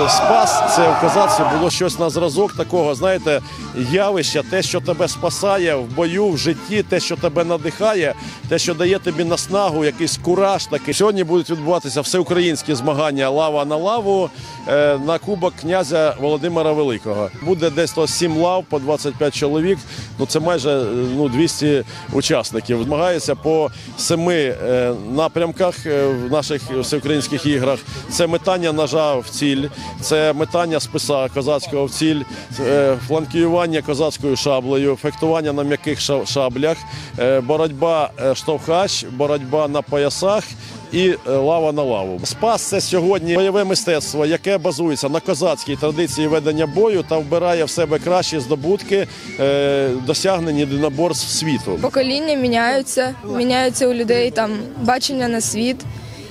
Спас це в було щось на зразок такого, знаєте, явища, те, що тебе спасає в бою, в житті, те, що тебе надихає, те, що дає тобі наснагу, якийсь кураж такий. Сьогодні будуть відбуватися всеукраїнські змагання лава на лаву е, на кубок князя Володимира Великого. Буде десь то 7 лав по 25 чоловік. Ну це майже ну 200 учасників. Змагаються по семи е, напрямках е, в наших всеукраїнських іграх. Це метання ножа в ціль, це метання списа козацького в ціль, е, фланкіювання козацькою шаблею, фехтування на м'яких ша- шаблях, е, боротьба е, штовхач, боротьба на поясах. І лава на лаву. Спас це сьогодні бойове мистецтво, яке базується на козацькій традиції ведення бою та вбирає в себе кращі здобутки, досягнені єдиноборств світу. Покоління міняються, міняються у людей там бачення на світ.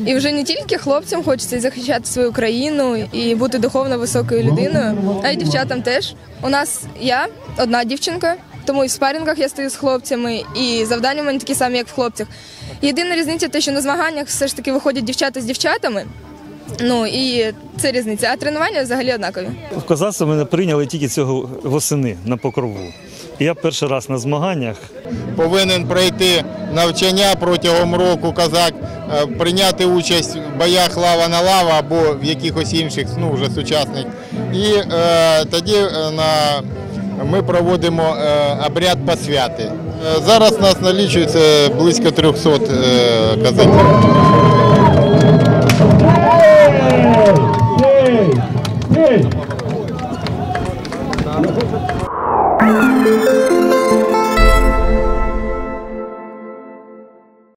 І вже не тільки хлопцям хочеться захищати свою країну і бути духовно високою людиною, а й дівчатам теж. У нас я одна дівчинка, тому і в спарінгах я стою з хлопцями, і завдання в мене такі самі, як в хлопцях. Єдина різниця те, що на змаганнях все ж таки виходять дівчата з дівчатами. Ну і це різниця. А тренування взагалі однакові. В козацтво мене прийняли тільки цього восени на покрову. Я перший раз на змаганнях повинен пройти навчання протягом року козак, е, прийняти участь в боях лава на лава або в якихось інших, ну вже сучасних. І е, тоді е, на, ми проводимо е, обряд посвяти. Е, зараз нас налічується близько 300 е, козаків. Hey! Hey! Oh.